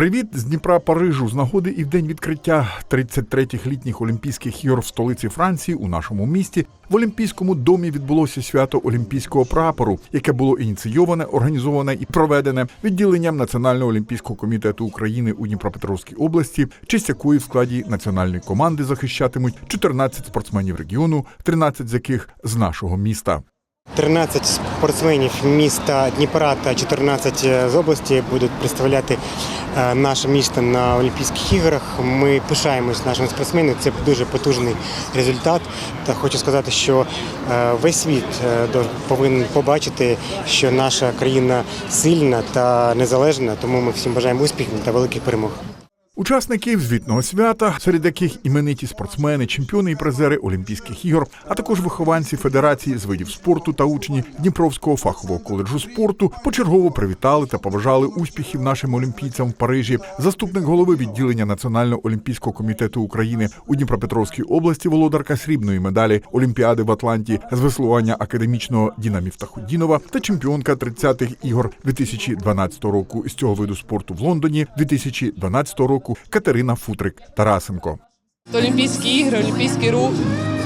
Привіт з Дніпра Парижу з нагоди і в день відкриття 33-х літніх Олімпійських ігор в столиці Франції у нашому місті в Олімпійському домі відбулося свято Олімпійського прапору, яке було ініційоване, організоване і проведене відділенням Національного олімпійського комітету України у Дніпропетровській області, честь якої в складі національної команди захищатимуть 14 спортсменів регіону, 13 з яких з нашого міста. 13 спортсменів міста Дніпра та 14 з області будуть представляти е, наше місто на Олімпійських іграх. Ми пишаємось нашими спортсменами. Це дуже потужний результат. Та хочу сказати, що е, весь світ е, повинен побачити, що наша країна сильна та незалежна. Тому ми всім бажаємо успіхів та великих перемог. Учасників звітного свята, серед яких імениті спортсмени, чемпіони і призери Олімпійських ігор, а також вихованці Федерації з видів спорту та учні Дніпровського фахового коледжу спорту, почергово привітали та побажали успіхів нашим олімпійцям в Парижі. Заступник голови відділення Національного олімпійського комітету України у Дніпропетровській області, володарка срібної медалі Олімпіади в Атланті з веслування академічного Діна Міфтахудінова та чемпіонка 30-х ігор 2012 року з цього виду спорту в Лондоні 2012 року Катерина Футрик Тарасенко. Олімпійські ігри, олімпійський рух.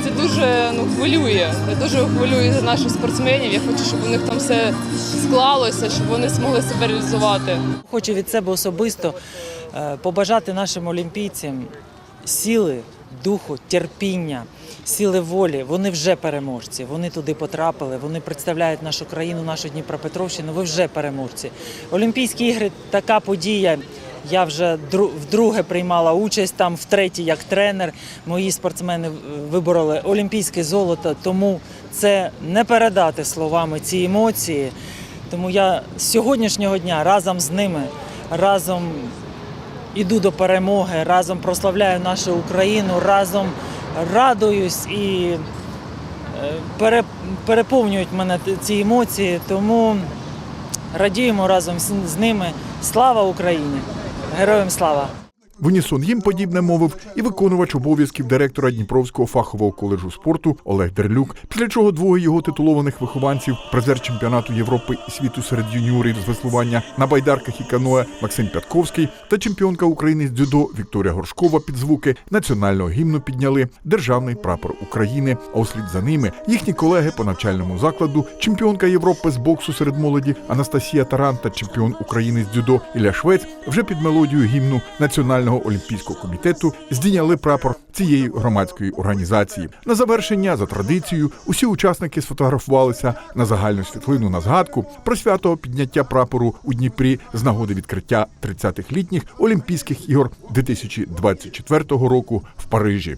Це дуже ну, хвилює. Дуже хвилюю за наших спортсменів. Я хочу, щоб у них там все склалося, щоб вони змогли себе реалізувати. Хочу від себе особисто е, побажати нашим олімпійцям сили, духу, терпіння, сили волі. Вони вже переможці. Вони туди потрапили. Вони представляють нашу країну, нашу Дніпропетровщину. Ви вже переможці. Олімпійські ігри така подія. Я вже вдруге приймала участь там, втретє як тренер. Мої спортсмени вибороли олімпійське золото, тому це не передати словами ці емоції. Тому я з сьогоднішнього дня разом з ними, разом іду до перемоги, разом прославляю нашу Україну, разом радуюсь і е, пере- переповнюють мене ці емоції. Тому радіємо разом з ними. Слава Україні! Героям слава! В унісон їм подібне мовив і виконувач обов'язків директора Дніпровського фахового коледжу спорту Олег Дерлюк. Після чого двоє його титулованих вихованців, призер чемпіонату Європи і світу серед юніорів з веслування на байдарках і каноe Максим Пятковський та чемпіонка України з дзюдо Вікторія Горшкова під звуки національного гімну підняли державний прапор України. А услід за ними їхні колеги по навчальному закладу, чемпіонка Європи з боксу серед молоді Анастасія Таран та чемпіон України з дзюдо Ілля Швець вже під мелодію гімну Національного олімпійського комітету здійняли прапор цієї громадської організації. На завершення за традицією усі учасники сфотографувалися на загальну світлину на згадку про свято підняття прапору у Дніпрі з нагоди відкриття 30-х літніх Олімпійських ігор 2024 року в Парижі.